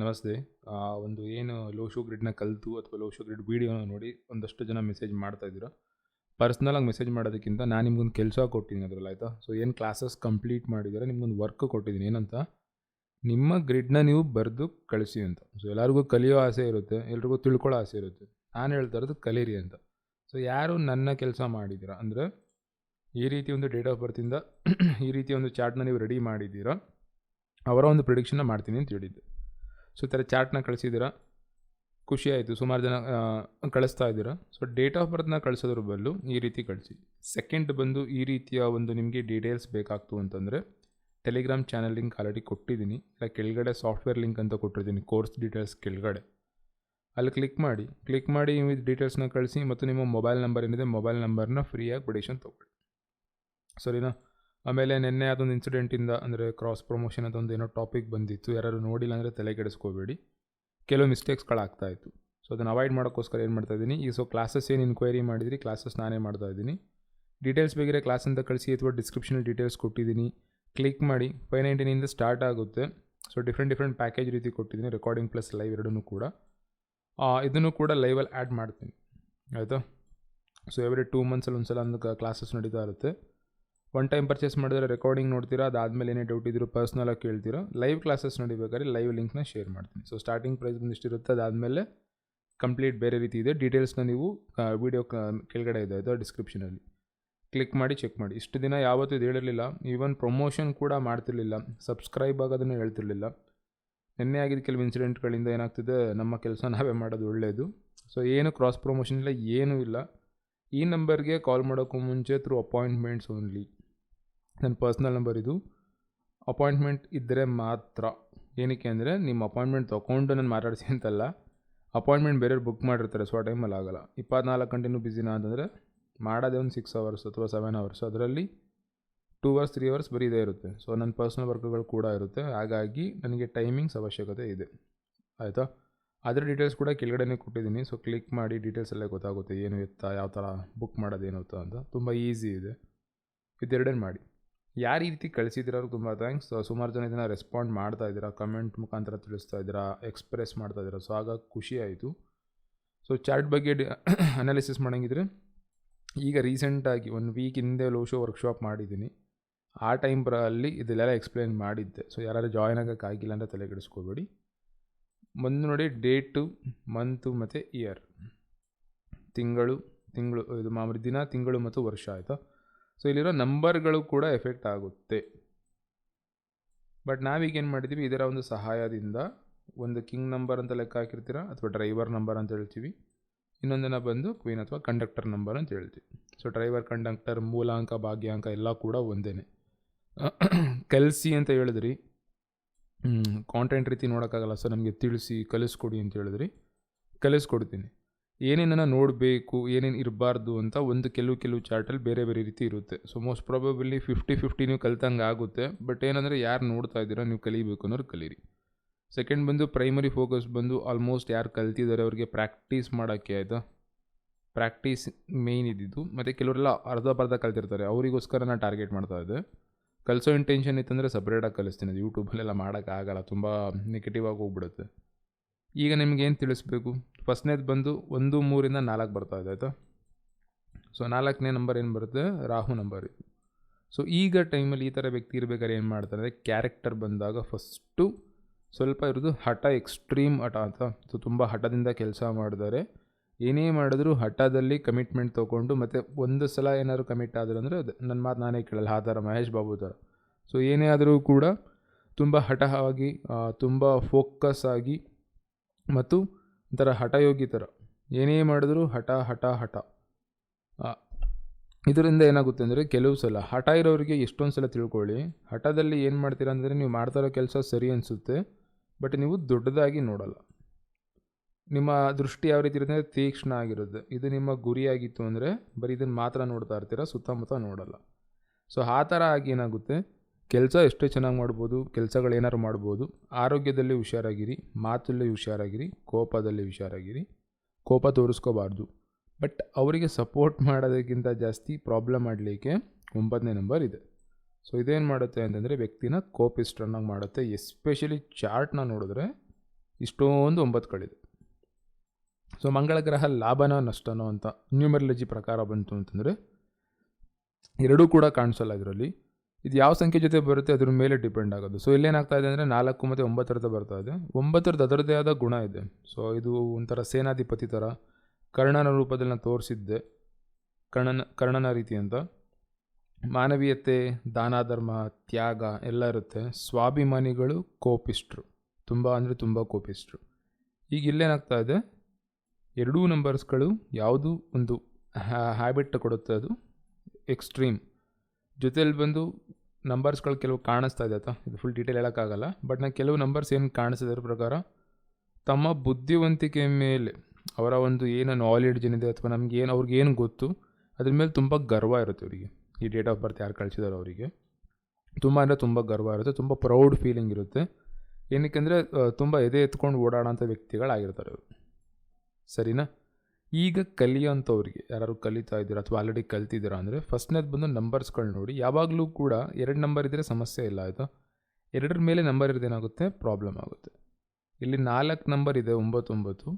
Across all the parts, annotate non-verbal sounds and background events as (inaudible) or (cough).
ನಮಸ್ತೆ. ಒಂದು ಏನು ಲೋ ಶೋ ಗ್ರಿಡ್ನ ಕಲಿತು ಅಥವಾ ಲೋ ಶೋ ಗ್ರಿಡ್ ವೀಡಿಯೋನ ನೋಡಿ ಒಂದಷ್ಟು ಜನ ಮೆಸೇಜ್ ಮಾಡ್ತಾ ಇದ್ದೀರಾ. ಪರ್ಸ್ನಲಾಗಿ ಮೆಸೇಜ್ ಮಾಡೋದಕ್ಕಿಂತ ನಾನು ನಿಮ್ಗೊಂದು ಕೆಲಸ ಕೊಟ್ಟಿದ್ದೀನಿ ಅದರಲ್ಲಿ, ಆಯಿತಾ? ಸೊ ಏನು ಕ್ಲಾಸಸ್ ಕಂಪ್ಲೀಟ್ ಮಾಡಿದ್ದಾರೆ, ನಿಮ್ಗೊಂದು ವರ್ಕ್ ಕೊಟ್ಟಿದ್ದೀನಿ. ಏನಂತ? ನಿಮ್ಮ ಗ್ರಿಡ್ನ ನೀವು ಬರೆದು ಕಳಿಸಿ ಅಂತ. ಸೊ ಎಲ್ಲರಿಗೂ ಕಲಿಯೋ ಆಸೆ ಇರುತ್ತೆ, ಎಲ್ರಿಗೂ ತಿಳ್ಕೊಳ್ಳೋ ಆಸೆ ಇರುತ್ತೆ. ನಾನು ಹೇಳ್ತಾ ಇರೋದು ಕಲೀರಿ ಅಂತ. ಸೊ ಯಾರು ನನ್ನ ಕೆಲಸ ಮಾಡಿದ್ದೀರಾ? ಅಂದರೆ ಈ ರೀತಿ ಒಂದು ಡೇಟ್ ಆಫ್ ಬರ್ತಿಂದ ಈ ರೀತಿ ಒಂದು ಚಾರ್ಟ್ನ ನೀವು ರೆಡಿ ಮಾಡಿದ್ದೀರಾ? ಅವರ ಒಂದು ಪ್ರಿಡಿಕ್ಷನ್ನ ಮಾಡ್ತೀನಿ ಅಂತ ಹೇಳಿದ್ದೆ. ಸೊ ಈ ಥರ ಚಾರ್ಟ್ನ ಕಳಿಸಿದ್ದೀರಾ? ಖುಷಿ ಆಯಿತು. ಸುಮಾರು ಜನ ಕಳಿಸ್ತಾ ಇದ್ದೀರಾ? ಸೊ ಡೇಟ್ ಆಫ್ ಬರ್ತ್ನ ಕಳಿಸೋದ್ರ ಬದಲು ಈ ರೀತಿ ಕಳಿಸಿ. ಸೆಕೆಂಡ್ ಬಂದು ಈ ರೀತಿಯ ಒಂದು ನಿಮಗೆ ಡೀಟೇಲ್ಸ್ ಬೇಕಾಗ್ತು ಅಂತಂದರೆ ಟೆಲಿಗ್ರಾಮ್ ಚಾನಲ್ ಲಿಂಕ್ ಆಲ್ರೆಡಿ ಕೊಟ್ಟಿದ್ದೀನಿ. ಇಲ್ಲ, ಕೆಳಗಡೆ ಸಾಫ್ಟ್ವೇರ್ ಲಿಂಕ್ ಅಂತ ಕೊಟ್ಟಿರ್ತೀನಿ. ಕೋರ್ಸ್ ಡೀಟೇಲ್ಸ್ ಕೆಳಗಡೆ. ಅಲ್ಲಿ ಕ್ಲಿಕ್ ಮಾಡಿ. ಕ್ಲಿಕ್ ಮಾಡಿ ವಿತ್ ಡೀಟೇಲ್ಸ್ನ ಕಳಿಸಿ ಮತ್ತು ನಿಮ್ಮ ಮೊಬೈಲ್ ನಂಬರ್ ಏನಿದೆ, ಮೊಬೈಲ್ ನಂಬರ್ನ ಫ್ರೀಯಾಗಿ ಬಿಡಿಷನ್ ತೊಗೊಳ್ಳಿ. ಸರಿನಾ? ಆಮೇಲೆ ನಿನ್ನೆ ಅದೊಂದು ಇನ್ಸಿಡೆಂಟಿಂದ ಅಂದರೆ ಕ್ರಾಸ್ ಪ್ರಮೋಷನ್ ಅದೊಂದು ಏನೋ ಟಾಪಿಕ್ ಬಂದಿತ್ತು. ಯಾರು ನೋಡಿಲ್ಲ ಅಂದರೆ ತಲೆ ಕೆಡಿಸ್ಕೋಬೇಡಿ ಕೆಲವು ಮಿಸ್ಟೇಕ್ಸ್ಗಳಾಗ್ತಾ ಇತ್ತು. ಸೊ ಅದನ್ನು ಅವಾಯ್ಡ್ ಮಾಡೋಕ್ಕೋಸ್ಕರ ಏನು ಮಾಡ್ತಾ ಇದ್ದೀನಿ? ಈ ಸೊ ಕ್ಲಾಸಸ್ ಏನು ಇನ್ಕ್ವೈರಿ ಮಾಡಿದ್ರಿ? ಕ್ಲಾಸಸ್ ನಾನೇ ಮಾಡ್ತಾ ಇದ್ದೀನಿ. ಡೀಟೇಲ್ಸ್ ಬೇಕಿದ್ರೆ ಕ್ಲಾಸ್ ಅಂತ ಕಳಿಸಿ ಅಥವಾ ಡಿಸ್ಕ್ರಿಪ್ಷನಲ್ಲಿ ಡೀಟೇಲ್ಸ್ ಕೊಟ್ಟಿದ್ದೀನಿ. ಕ್ಲಿಕ್ ಮಾಡಿ. ಫೈವ್ ನೈಂಟಿನಿಂದ ಸ್ಟಾರ್ಟ್ ಆಗುತ್ತೆ. ಸೊ ಡಿಫ್ರೆಂಟ್ ಡಿಫ್ರೆಂಟ್ ಪ್ಯಾಕೇಜ್ ರೀತಿ ಕೊಟ್ಟಿದ್ದೀನಿ. ರೆಕಾರ್ಡಿಂಗ್ ಪ್ಲಸ್ ಲೈವ್ ಎರಡನ್ನೂ ಕೂಡ. ಇದನ್ನು ಕೂಡ ಲೈವಲ್ಲಿ ಆ್ಯಡ್ ಮಾಡ್ತೀನಿ. ಆಯಿತಾ? ಸೊ ಎವ್ರಿ ಟೂ ಮಂತ್ಸಲ್ಲಿ ಒಂದು ಸಲ ಒಂದು ಕ್ಲಾಸಸ್ ನಡೀತಾ ಇರುತ್ತೆ. ಒನ್ ಟೈಮ್ ಪರ್ಚೇಸ್ ಮಾಡಿದ್ರೆ ರೆಕಾರ್ಡಿಂಗ್ ನೋಡ್ತೀರಾ? ಅದಾದಮೇಲೆ ಏನೇ ಡೌಟ್ ಇದ್ದರೂ ಪರ್ಸ್ನಲಾಗಿ ಕೇಳ್ತೀರಾ? ಲೈವ್ ಕ್ಲಾಸಸ್ ನಡಿಬೇಕಾದ್ರೆ ಲೈವ್ ಲಿಂಕ್ನ ಶೇರ್ ಮಾಡ್ತೀನಿ. ಸೊ ಸ್ಟಾರ್ಟಿಂಗ್ ಪ್ರೈಸ್ ಇರುತ್ತೆ? ಅದಾದಮೇಲೆ ಕಂಪ್ಲೀಟ್ ಬೇರೆ ರೀತಿ ಇದೆ. ಡೀಟೇಲ್ಸ್ನ ನೀವು ವೀಡಿಯೋ ಕೆಳಗಡೆ ಇದೆ ಅದು ಡಿಸ್ಕ್ರಿಪ್ಷನಲ್ಲಿ ಕ್ಲಿಕ್ ಮಾಡಿ ಚೆಕ್ ಮಾಡಿ. ಇಷ್ಟು ದಿನ ಯಾವತ್ತೂ ಇದು ಹೇಳಿರಲಿಲ್ಲ. ಈವನ್ ಪ್ರಮೋಷನ್ ಕೂಡ ಮಾಡ್ತಿರ್ಲಿಲ್ಲ. ಸಬ್ಸ್ಕ್ರೈಬ್ ಆಗೋದನ್ನು ಹೇಳ್ತಿರ್ಲಿಲ್ಲ. ನಿನ್ನೆ ಆಗಿದ್ದ ಕೆಲವು ಇನ್ಸಿಡೆಂಟ್ಗಳಿಂದ ಏನಾಗ್ತಿದೆ? ನಮ್ಮ ಕೆಲಸ ನಾವೇ ಮಾಡೋದು ಒಳ್ಳೆಯದು ಸೊ ಏನು ಕ್ರಾಸ್ ಪ್ರಮೋಷನ್ ಇಲ್ಲ, ಏನೂ ಇಲ್ಲ. ಈ ನಂಬರ್ಗೆ ಕಾಲ್ ಮಾಡೋಕ್ಕೂ ಮುಂಚೆ ಥ್ರೂ ಅಪಾಯಿಂಟ್ಮೆಂಟ್ಸ್ ಓನ್ಲಿ ನನ್ನ ಪರ್ಸ್ನಲ್ ನಂಬರ್ ಇದು. ಅಪಾಯಿಂಟ್ಮೆಂಟ್ ಇದ್ದರೆ ಮಾತ್ರ. ಏನಕ್ಕೆ ಅಂದರೆ ನಿಮ್ಮ ಅಪಾಯಿಂಟ್ಮೆಂಟ್ ತೊಗೊಂಡು ನಾನು ಮಾತಾಡಿಸಿ ಅಂತಲ್ಲ. ಅಪಾಯಿಂಟ್ಮೆಂಟ್ ಬೇರೆಯವ್ರು ಬುಕ್ ಮಾಡಿರ್ತಾರೆ, ಸೊ ಆ ಟೈಮಲ್ಲಿ ಆಗೋಲ್ಲ. ಇಪ್ಪತ್ನಾಲ್ಕು ಗಂಟೆನೂ ಬ್ಯುಸಿನಾ ಅಂತಂದರೆ ಮಾಡೋದೇ ಒಂದು ಸಿಕ್ಸ್ ಅವರ್ಸ್ ಅಥವಾ ಸೆವೆನ್ ಅವರ್ಸ್ ಅದರಲ್ಲಿ ಟೂ ಅವರ್ಸ್ ತ್ರೀ ಅವರ್ಸ್ ಬರೀ ಇದೇ ಇರುತ್ತೆ. ಸೊ ನನ್ನ ಪರ್ಸ್ನಲ್ ವರ್ಕ್ಗಳು ಕೂಡ ಇರುತ್ತೆ. ಹಾಗಾಗಿ ನನಗೆ ಟೈಮಿಂಗ್ಸ್ ಅವಶ್ಯಕತೆ ಇದೆ. ಆಯಿತಾ? ಅದರ ಡೀಟೇಲ್ಸ್ ಕೂಡ ಕೆಳಗಡೆನೇ ಕೊಟ್ಟಿದ್ದೀನಿ. ಸೊ ಕ್ಲಿಕ್ ಮಾಡಿ ಡೀಟೇಲ್ಸ್ ಎಲ್ಲ ಗೊತ್ತಾಗುತ್ತೆ. ಏನು ಇತ್ತಾ ಯಾವ ಥರ ಬುಕ್ ಮಾಡೋದು ಏನು ಎತ್ತ ಅಂತ. ತುಂಬ ಈಸಿ ಇದೆ. ಇದೆರಡೇ ಮಾಡಿ. ಯಾರು ಈ ರೀತಿ ಕಳಿಸಿದ್ದೀರೋ ತುಂಬ ಥ್ಯಾಂಕ್ಸ್. ಸುಮಾರು ಜನ ಇದನ್ನು ರೆಸ್ಪಾಂಡ್ ಮಾಡ್ತಾ ಇದ್ದೀರಾ ಕಮೆಂಟ್ ಮುಖಾಂತರ ತಿಳಿಸ್ತಾ ಇದ್ದೀರಾ ಎಕ್ಸ್ಪ್ರೆಸ್ ಮಾಡ್ತಾ ಇದ್ದೀರಾ. ಸೊ ಆಗ ಖುಷಿ ಆಯಿತು. ಸೊ ಚಾರ್ಟ್ ಬಗ್ಗೆ ಅನಾಲಿಸಿಸ್ (coughs) ಮಾಡೋಂಗಿದ್ರೆ, ಈಗ ರೀಸೆಂಟಾಗಿ ಒನ್ ವೀಕ್ ಹಿಂದೆ ಲೋ ಶೋ ವರ್ಕ್ಶಾಪ್ ಮಾಡಿದ್ದೀನಿ. ಆ ಟೈಮ್ ಅಲ್ಲಿ ಇದೆಲ್ಲ ಎಕ್ಸ್ಪ್ಲೇನ್ ಮಾಡಿದ್ದೆ. ಸೊ ಯಾರು ಜಾಯ್ನ್ ಆಗೋಕ್ಕಾಗಿಲ್ಲ ಅಂತ ತಲೆ ಕೆಡಿಸ್ಕೋಬೇಡಿ. ನೋಡಿ ಡೇಟು ಮಂತು ಮತ್ತು ಇಯರ್ ತಿಂಗಳು ತಿಂಗಳು, ಇದು ಮಾಮೂಲಿ ದಿನ, ತಿಂಗಳು ಮತ್ತು ವರ್ಷ ಆಯಿತಾ? ಸೊ ಇಲ್ಲಿರೋ ನಂಬರ್ಗಳು ಕೂಡ ಎಫೆಕ್ಟ್ ಆಗುತ್ತೆ. ಬಟ್ ನಾವೀಗೇನು ಮಾಡಿದ್ದೀವಿ ಇದರ ಒಂದು ಸಹಾಯದಿಂದ ಒಂದು ಕಿಂಗ್ ನಂಬರ್ ಅಂತ ಲೆಕ್ಕ ಹಾಕಿರ್ತೀರ? ಅಥವಾ ಡ್ರೈವರ್ ನಂಬರ್ ಅಂತ ಹೇಳ್ತೀವಿ. ಇನ್ನೊಂದನ್ನು ಬಂದು ಕ್ವೀನ್ ಅಥವಾ ಕಂಡಕ್ಟರ್ ನಂಬರ್ ಅಂತ ಹೇಳ್ತೀವಿ. ಸೊ ಡ್ರೈವರ್ ಕಂಡಕ್ಟರ್ ಮೂಲಾಂಕ, ಭಾಗ್ಯಾಂಕ ಎಲ್ಲ ಕೂಡ ಒಂದೇ ಕಲಿಸಿ ಅಂತ ಹೇಳಿದ್ರಿ. ಕಾಂಟೆಂಟ್ ರೀತಿ ನೋಡೋಕ್ಕಾಗಲ್ಲ. ಸರ್ ನಮಗೆ ತಿಳಿಸಿ ಕಲಿಸ್ಕೊಡಿ ಅಂತ ಹೇಳಿದ್ರಿ. ಕಲಿಸ್ಕೊಡ್ತೀನಿ. ಏನೇನನ್ನು ನೋಡಬೇಕು, ಏನೇನು ಇರಬಾರ್ದು ಅಂತ ಒಂದು ಕೆಲವು ಕೆಲವು ಚಾರ್ಟಲ್ಲಿ ಬೇರೆ ಬೇರೆ ರೀತಿ ಇರುತ್ತೆ. So most probably fifty fifty ನೀವು ಕಲ್ತಂಗೆ ಆಗುತ್ತೆ. ಬಟ್ ಏನಂದರೆ ಯಾರು ನೋಡ್ತಾ ಇದ್ದೀರಾ ನೀವು ಕಲಿಬೇಕು ಅನ್ನೋರು ಕಲೀರಿ. ಸೆಕೆಂಡ್ ಬಂದು ಪ್ರೈಮರಿ ಫೋಕಸ್ ಬಂದು ಆಲ್ಮೋಸ್ಟ್ ಯಾರು ಕಲ್ತಿದ್ದಾರೆ ಅವ್ರಿಗೆ ಪ್ರಾಕ್ಟೀಸ್ ಮಾಡೋಕ್ಕೆ ಆಯಿತಾ? ಪ್ರಾಕ್ಟೀಸ್ ಮೇಯ್ನ್ ಇದ್ದಿದ್ದು. ಮತ್ತು ಕೆಲವರೆಲ್ಲ ಅರ್ಧ ಬರ್ಧ ಕಲ್ತಿರ್ತಾರೆ. ಅವರಿಗೋಸ್ಕರ ನಾನು ಟಾರ್ಗೆಟ್ ಮಾಡ್ತಾ ಇದ್ದೆ. ಕಲಿಸೋ ಇಂಟೆನ್ಷನ್ ಇತ್ತಂದರೆ ಸಪ್ರೇಟಾಗಿ ಕಲಿಸ್ತೀನಿ. ಅದು ಯೂಟ್ಯೂಬಲ್ಲೆಲ್ಲ ಮಾಡೋಕ್ಕಾಗಲ್ಲ ತುಂಬ ನೆಗೆಟಿವ್ ಆಗಿ ಹೋಗ್ಬಿಡುತ್ತೆ. ಈಗ ನಿಮಗೇನು ತಿಳಿಸ್ಬೇಕು? ಫಸ್ಟ್ನೇದು ಬಂದು ಒಂದು, ಮೂರಿಂದ ನಾಲ್ಕು ಬರ್ತಾ ಇದೆ, ಆಯಿತಾ? ಸೊ ನಾಲ್ಕನೇ ನಂಬರ್ ಏನು ಬರುತ್ತೆ? ರಾಹು ನಂಬರ್ ಇದು ಸೊ ಈಗ ಟೈಮಲ್ಲಿ ಈ ಥರ ವ್ಯಕ್ತಿ ಇರಬೇಕಾದ್ರೆ ಏನು ಮಾಡ್ತಾರೆ ಅಂದರೆ ಕ್ಯಾರೆಕ್ಟರ್ ಬಂದಾಗ ಫಸ್ಟು ಸ್ವಲ್ಪ ಇರೋದು ಹಠ ಎಕ್ಸ್ಟ್ರೀಮ್ ಹಠ ಅಂತ ಸೊ ತುಂಬ ಹಠದಿಂದ ಕೆಲಸ ಮಾಡಿದ್ದಾರೆ ಏನೇ ಮಾಡಿದ್ರು ಹಠದಲ್ಲಿ ಕಮಿಟ್ಮೆಂಟ್ ತೊಗೊಂಡು ಮತ್ತು ಒಂದು ಸಲ ಏನಾದರೂ ಕಮಿಟ್ ಆದರು ಅಂದರೆ ಅದು ನನ್ನ ಮಾತು ನಾನೇ ಕೇಳಲ್ಲ, ಆ ಥರ ಮಹೇಶ್ ಬಾಬು ಥರ. ಸೊ ಏನೇ ಆದರೂ ಕೂಡ ತುಂಬ ಹಠವಾಗಿ ತುಂಬ ಫೋಕಸ್ ಆಗಿ ಮತ್ತು ಒಂಥರ ಹಠಯೋಗಿ ಥರ. ಏನೇ ಮಾಡಿದ್ರು ಹಠ ಹಠ ಹಠ. ಇದರಿಂದ ಏನಾಗುತ್ತೆ ಅಂದರೆ ಕೆಲವು ಸಲ ಹಠ ಇರೋರಿಗೆ ಎಷ್ಟೊಂದು ಸಲ ತಿಳ್ಕೊಳ್ಳಿ. ಹಠದಲ್ಲಿ ಏನು ಮಾಡ್ತೀರಾ ಅಂದರೆ ನೀವು ಮಾಡ್ತಾ ಇರೋ ಕೆಲಸ ಸರಿ ಅನಿಸುತ್ತೆ, ಬಟ್ ನೀವು ದೊಡ್ಡದಾಗಿ ನೋಡಲ್ಲ. ನಿಮ್ಮ ದೃಷ್ಟಿ ಯಾವ ರೀತಿ ಇರುತ್ತೆ ಅಂದರೆ ತೀಕ್ಷ್ಣ ಆಗಿರುತ್ತೆ. ಇದು ನಿಮ್ಮ ಗುರಿಯಾಗಿತ್ತು ಅಂದರೆ ಬರೀ ಇದನ್ನು ಮಾತ್ರ ನೋಡ್ತಾ ಇರ್ತೀರ, ಸುತ್ತಮುತ್ತ ನೋಡಲ್ಲ. ಸೊ ಆ ಥರ ಆಗಿ ಏನಾಗುತ್ತೆ? ಕೆಲಸ ಎಷ್ಟೇ ಚೆನ್ನಾಗಿ ಮಾಡ್ಬೋದು, ಕೆಲಸಗಳು ಏನಾರು ಮಾಡ್ಬೋದು, ಆರೋಗ್ಯದಲ್ಲಿ ಹುಷಾರಾಗಿರಿ, ಮಾತಲ್ಲಿ ಹುಷಾರಾಗಿರಿ, ಕೋಪದಲ್ಲಿ ಹುಷಾರಾಗಿರಿ, ಕೋಪ ತೋರಿಸ್ಕೋಬಾರ್ದು. ಬಟ್ ಅವರಿಗೆ ಸಪೋರ್ಟ್ ಮಾಡೋದಕ್ಕಿಂತ ಜಾಸ್ತಿ ಪ್ರಾಬ್ಲಮ್ ಮಾಡಲಿಕ್ಕೆ ಒಂಬತ್ತನೇ ನಂಬರ್ ಇದೆ. ಸೊ, ಇದೇನು ಮಾಡುತ್ತೆ ಅಂತಂದರೆ ವ್ಯಕ್ತಿನ ಕೋಪಿಸ್ಟ್ರನ್ನಾಗಿ ಮಾಡುತ್ತೆ. ಎಸ್ಪೆಷಲಿ ಚಾರ್ಟ್ನ ನೋಡಿದ್ರೆ ಇಷ್ಟೊಂದು ಒಂಬತ್ತುಗಳಿದೆ ಸೊ, ಮಂಗಳ ಗ್ರಹ ಲಾಭನೋ ನಷ್ಟನೋ ಅಂತ ನ್ಯೂಮರಲಜಿ ಪ್ರಕಾರ ಬಂತು ಅಂತಂದರೆ ಎರಡೂ ಕೂಡ ಕಾಣಿಸಲ್ಲ ಇದರಲ್ಲಿ. ಇದು ಯಾವ ಸಂಖ್ಯೆ ಜೊತೆ ಬರುತ್ತೆ ಅದ್ರ ಮೇಲೆ ಡಿಪೆಂಡ್ ಆಗೋದು. ಸೊ ಇಲ್ಲೇನಾಗ್ತಾ ಇದೆ ಅಂದರೆ ನಾಲ್ಕು ಮತ್ತು ಒಂಬತ್ತರದ್ದು ಬರ್ತಾ ಇದೆ. ಒಂಬತ್ತರದ್ದು ಅದರದ್ದೇ ಆದ ಗುಣ ಇದೆ. ಸೊ ಇದು ಒಂಥರ ಸೇನಾಧಿಪತಿ ಥರ ಕರ್ಣನ ರೂಪದಲ್ಲಿ ನಾನು ತೋರಿಸಿದ್ದೆ. ಕರ್ಣನ ಕರ್ಣನ ರೀತಿ ಅಂತ. ಮಾನವೀಯತೆ ದಾನ ಧರ್ಮ ತ್ಯಾಗ ಎಲ್ಲ ಇರುತ್ತೆ. ಸ್ವಾಭಿಮಾನಿಗಳು ಕೋಪಿಸ್ಟ್ರು ತುಂಬ ಅಂದರೆ ತುಂಬ ಕೋಪಿಸ್ಟ್ರು ಈಗ ಇಲ್ಲೇನಾಗ್ತಾ ಇದೆ? ಎರಡೂ ನಂಬರ್ಸ್ಗಳು ಯಾವುದು ಒಂದು ಹ್ಯಾಬಿಟ್ ಕೊಡುತ್ತೆ ಅದು? ಎಕ್ಸ್ಟ್ರೀಮ್ ಜೊತೆಯಲ್ಲಿ ಬಂದು ನಂಬರ್ಸ್ಗಳು ಕೆಲವು ಕಾಣಿಸ್ತಾ ಇದೆ ಅಥವಾ ಇದು ಫುಲ್ ಡೀಟೇಲ್ ಹೇಳೋಕ್ಕಾಗಲ್ಲ. ಬಟ್ ನಾನು ಕೆಲವು ನಂಬರ್ಸ್ ಏನು ಕಾಣಿಸ್ತಿದ್ರ ಪ್ರಕಾರ, ತಮ್ಮ ಬುದ್ಧಿವಂತಿಕೆ ಮೇಲೆ ಅವರ ಒಂದು ಏನು ನಾಲೆಡ್ಜ್ ಏನಿದೆ ಅಥವಾ ನಮ್ಗೆ ಏನು, ಅವ್ರಿಗೆ ಏನು ಗೊತ್ತು, ಅದ್ರ ಮೇಲೆ ತುಂಬ ಗರ್ವ ಇರುತ್ತೆ ಅವರಿಗೆ. ಈ ಡೇಟ್ ಆಫ್ ಬರ್ತ್ ಯಾರು ಕಳಿಸಿದಾರೋ ಅವರಿಗೆ. ತುಂಬ ಅಂದರೆ ತುಂಬ ಗರ್ವ ಇರುತ್ತೆ, ತುಂಬ ಪ್ರೌಡ್ ಫೀಲಿಂಗ್ ಇರುತ್ತೆ. ಏನಕ್ಕೆ ಅಂದರೆ ತುಂಬ ಎದೆ ಎತ್ಕೊಂಡು ಓಡಾಡೋಂಥ ವ್ಯಕ್ತಿಗಳಾಗಿರ್ತಾರೆ ಅವರು. ಸರಿನಾ? ಈಗ ಕಲಿಯೋಂಥವ್ರಿಗೆ ಯಾರು ಕಲಿತಾ ಇದ್ದೀರಾ ಅಥವಾ ಆಲ್ರೆಡಿ ಕಲ್ತಿದ್ದೀರಾ ಅಂದರೆ ಫಸ್ಟ್ನೇದು ಬಂದು ನಂಬರ್ಸ್ಗಳು ನೋಡಿ. ಯಾವಾಗಲೂ ಕೂಡ ಎರಡು ನಂಬರ್ ಇದ್ದರೆ ಸಮಸ್ಯೆ ಇಲ್ಲ, ಆಯಿತು? ಎರಡರ ಮೇಲೆ ನಂಬರ್ ಇರೋದೇನಾಗುತ್ತೆ ಪ್ರಾಬ್ಲಮ್ ಆಗುತ್ತೆ. ಇಲ್ಲಿ ನಾಲ್ಕು ನಂಬರ್ ಇದೆ, ಒಂಬತ್ತೊಂಬತ್ತು.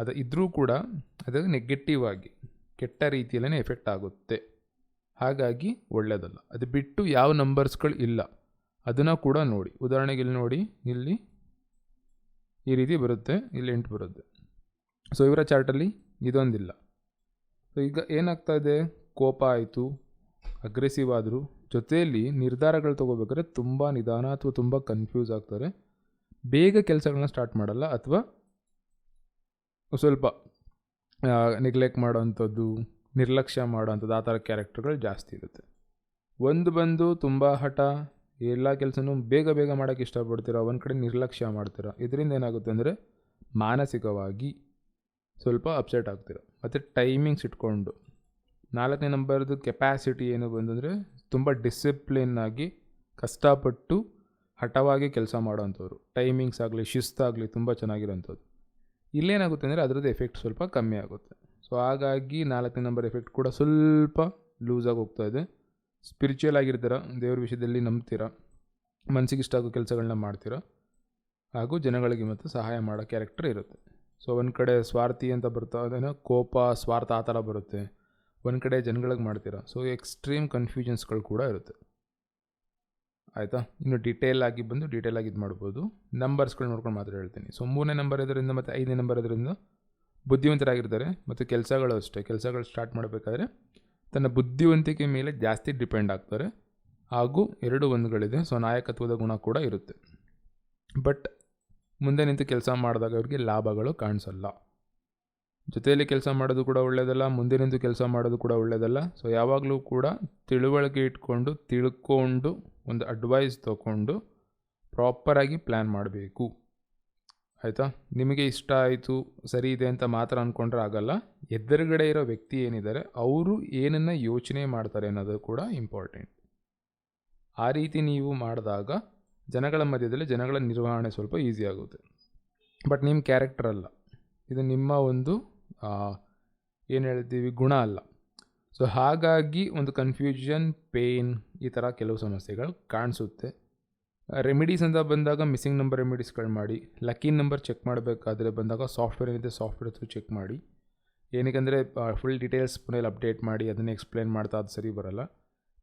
ಅದು ಇದ್ದರೂ ಕೂಡ ಅದು ನೆಗೆಟಿವ್ ಆಗಿ, ಕೆಟ್ಟ ರೀತಿಯಲ್ಲೇ ಎಫೆಕ್ಟ್ ಆಗುತ್ತೆ. ಹಾಗಾಗಿ ಒಳ್ಳೆಯದಲ್ಲ ಅದು ಬಿಟ್ಟು ಯಾವ ನಂಬರ್ಸ್ಗಳು ಇಲ್ಲ. ಅದನ್ನು ಕೂಡ ನೋಡಿ. ಉದಾಹರಣೆಗೆ ಇಲ್ಲಿ ನೋಡಿ. ಇಲ್ಲಿ ಈ ರೀತಿ ಬರುತ್ತೆ. ಇಲ್ಲಿ ಎಂಟು ಬರುತ್ತೆ. ಸೊ ಇವರ ಚಾರ್ಟಲ್ಲಿ ಇದೊಂದಿಲ್ಲ. ಸೊ ಈಗ ಏನಾಗ್ತಾ ಇದೆ? ಕೋಪ ಆಯಿತು ಅಗ್ರೆಸಿವ್ ಆದರೂ. ಜೊತೆಯಲ್ಲಿ ನಿರ್ಧಾರಗಳು ತೊಗೋಬೇಕಾದ್ರೆ ತುಂಬ ನಿಧಾನ ಅಥವಾ ತುಂಬ ಕನ್ಫ್ಯೂಸ್ ಆಗ್ತಾರೆ. ಬೇಗ ಕೆಲಸಗಳನ್ನ ಸ್ಟಾರ್ಟ್ ಮಾಡಲ್ಲ ಅಥವಾ ಸ್ವಲ್ಪ ನೆಗ್ಲೆಕ್ಟ್ ಮಾಡೋವಂಥದ್ದು, ನಿರ್ಲಕ್ಷ್ಯ ಮಾಡೋವಂಥದ್ದು, ಆ ಥರ ಕ್ಯಾರೆಕ್ಟರ್ಗಳು ಜಾಸ್ತಿ ಇರುತ್ತೆ. ಒಂದು ಬಂದು ತುಂಬ ಹಠ, ಎಲ್ಲ ಕೆಲಸನೂ ಬೇಗ ಬೇಗ ಮಾಡೋಕ್ಕೆ ಇಷ್ಟಪಡ್ತೀರ, ಒಂದು ಕಡೆ ನಿರ್ಲಕ್ಷ್ಯ ಮಾಡ್ತೀರ, ಇದರಿಂದ ಏನಾಗುತ್ತೆ ಅಂದರೆ ಮಾನಸಿಕವಾಗಿ ಸ್ವಲ್ಪ ಅಪ್ಸೆಟ್ ಆಗ್ತೀರ. ಮತ್ತು ಟೈಮಿಂಗ್ಸ್ ಇಟ್ಕೊಂಡು. ನಾಲ್ಕನೇ ನಂಬರ್ದು ಕೆಪ್ಯಾಸಿಟಿ ಏನು ಬಂದಂದರೆ ತುಂಬ ಡಿಸಿಪ್ಲಿನ್ ಆಗಿ ಕಷ್ಟಪಟ್ಟು ಹಠವಾಗಿ ಕೆಲಸ ಮಾಡೋವಂಥವ್ರು. ಟೈಮಿಂಗ್ಸ್ ಆಗಲಿ ಶಿಸ್ತಾಗಲಿ ತುಂಬ ಚೆನ್ನಾಗಿರೋಂಥದ್ದು ಇಲ್ಲೇನಾಗುತ್ತೆ ಅಂದರೆ ಅದರದ್ದು ಎಫೆಕ್ಟ್ ಸ್ವಲ್ಪ ಕಮ್ಮಿ ಆಗುತ್ತೆ. ಸೊ ಹಾಗಾಗಿ ನಾಲ್ಕನೇ ನಂಬರ್ ಎಫೆಕ್ಟ್ ಕೂಡ ಸ್ವಲ್ಪ ಲೂಸಾಗಿ ಹೋಗ್ತಾ ಇದೆ. ಸ್ಪಿರಿಚುವಲ್ ಆಗಿರ್ತೀರ, ದೇವ್ರ ವಿಷಯದಲ್ಲಿ ನಂಬ್ತೀರ ಮನಸ್ಸಿಗೆ ಇಷ್ಟ ಆಗೋ ಕೆಲಸಗಳನ್ನ ಮಾಡ್ತೀರ, ಹಾಗೂ ಜನಗಳಿಗೆ ಮತ್ತು ಸಹಾಯ ಮಾಡೋ ಕ್ಯಾರೆಕ್ಟರ್ ಇರುತ್ತೆ. ಸೊ ಒಂದು ಕಡೆ ಸ್ವಾರ್ಥಿ ಅಂತ ಬರ್ತಾ ಅದೇನೋ ಕೋಪ ಸ್ವಾರ್ಥ ಆ ಥರ ಬರುತ್ತೆ ಒಂದು ಕಡೆ ಜನಗಳಿಗೆ ಮಾಡ್ತೀರಾ ಸೊ ಎಕ್ಸ್ಟ್ರೀಮ್ ಕನ್ಫ್ಯೂಷನ್ಸ್ಗಳು ಕೂಡ ಇರುತ್ತೆ ಆಯಿತಾ ಇನ್ನು ಡೀಟೇಲ್ ಆಗಿ ಬಂದು ಡೀಟೇಲ್ ಆಗಿ ಇದು ಮಾಡ್ಬೋದು ನಂಬರ್ಸ್ಗಳು ನೋಡ್ಕೊಂಡು ಮಾತ್ರ ಹೇಳ್ತೀನಿ ಸೊ ಮೂರನೇ ನಂಬರ್ ಇದರಿಂದ ಮತ್ತು ಐದನೇ ನಂಬರ್ ಇದರಿಂದ ಬುದ್ಧಿವಂತರಾಗಿರ್ತಾರೆ ಮತ್ತು ಕೆಲಸಗಳು ಅಷ್ಟೇ ಕೆಲಸಗಳು ಸ್ಟಾರ್ಟ್ ಮಾಡಬೇಕಾದ್ರೆ ತನ್ನ ಬುದ್ಧಿವಂತಿಕೆ ಮೇಲೆ ಜಾಸ್ತಿ ಡಿಪೆಂಡ್ ಆಗ್ತಾರೆ ಹಾಗೂ ಎರಡು ಒಂದುಗಳಿದೆ ಸೊ ನಾಯಕತ್ವದ ಗುಣ ಕೂಡ ಇರುತ್ತೆ ಬಟ್ ಮುಂದೆ ನಿಂತು ಕೆಲಸ ಮಾಡಿದಾಗ ಅವ್ರಿಗೆ ಲಾಭಗಳು ಕಾಣಿಸಲ್ಲ. ಜೊತೆಯಲ್ಲಿ ಕೆಲಸ ಮಾಡೋದು ಕೂಡ ಒಳ್ಳೆಯದಲ್ಲ ಮುಂದೆ ನಿಂತು ಕೆಲಸ ಮಾಡೋದು ಕೂಡ ಒಳ್ಳೆಯದಲ್ಲ ಸೊ ಯಾವಾಗಲೂ ಕೂಡ ತಿಳುವಳಿಕೆ ಇಟ್ಕೊಂಡು, ತಿಳ್ಕೊಂಡು, ಒಂದು ಅಡ್ವೈಸ್ ತಗೊಂಡು ಪ್ರಾಪರಾಗಿ ಪ್ಲ್ಯಾನ್ ಮಾಡಬೇಕು. ಆಯಿತಾ? ನಿಮಗೆ ಇಷ್ಟ ಆಯಿತು, ಸರಿ ಇದೆ ಅಂತ ಮಾತ್ರ ಅಂದ್ಕೊಂಡ್ರೆ ಆಗಲ್ಲ. ಎದುರುಗಡೆ ಇರೋ ವ್ಯಕ್ತಿ ಏನಿದ್ದಾರೆ, ಅವರು ಏನನ್ನು ಯೋಚನೆ ಮಾಡ್ತಾರೆ ಅನ್ನೋದು ಕೂಡ ಇಂಪಾರ್ಟೆಂಟ್ ಆ ರೀತಿ ನೀವು ಮಾಡಿದಾಗ ಜನಗಳ ಮಧ್ಯದಲ್ಲಿ ಜನಗಳ ನಿರ್ವಹಣೆ ಸ್ವಲ್ಪ ಈಸಿ ಆಗುತ್ತೆ. ಬಟ್ ನಿಮ್ಮ ಕ್ಯಾರೆಕ್ಟರ್ ಅಲ್ಲ. ಇದು ನಿಮ್ಮ ಒಂದು ಏನು ಹೇಳ್ತೀವಿ, ಗುಣ ಅಲ್ಲ. ಸೊ ಹಾಗಾಗಿ ಒಂದು ಕನ್ಫ್ಯೂಷನ್ ಪೇಯ್ನ್ ಈ ಥರ ಕೆಲವು ಸಮಸ್ಯೆಗಳು ಕಾಣಿಸುತ್ತೆ. ರೆಮಿಡೀಸ್ ಅಂತ ಬಂದಾಗ ಮಿಸ್ಸಿಂಗ್ ನಂಬರ್ ರೆಮಿಡೀಸ್ಗಳು ಮಾಡಿ ಲಕ್ಕಿ ನಂಬರ್ ಚೆಕ್ ಮಾಡಬೇಕಾದ್ರೆ ಬಂದಾಗ ಸಾಫ್ಟ್ವೇರ್ ಏನಿದೆ ಸಾಫ್ಟ್ವೇರ್ ಥ್ರೂ ಚೆಕ್ ಮಾಡಿ. ಏನಕ್ಕೆ ಫುಲ್ ಡೀಟೇಲ್ಸ್ ಮನೇಲಿ ಅಪ್ಡೇಟ್ ಮಾಡಿ, ಅದನ್ನು ಎಕ್ಸ್ಪ್ಲೇನ್ ಮಾಡ್ತಾ ಅದು ಸರಿ ಬರಲ್ಲ.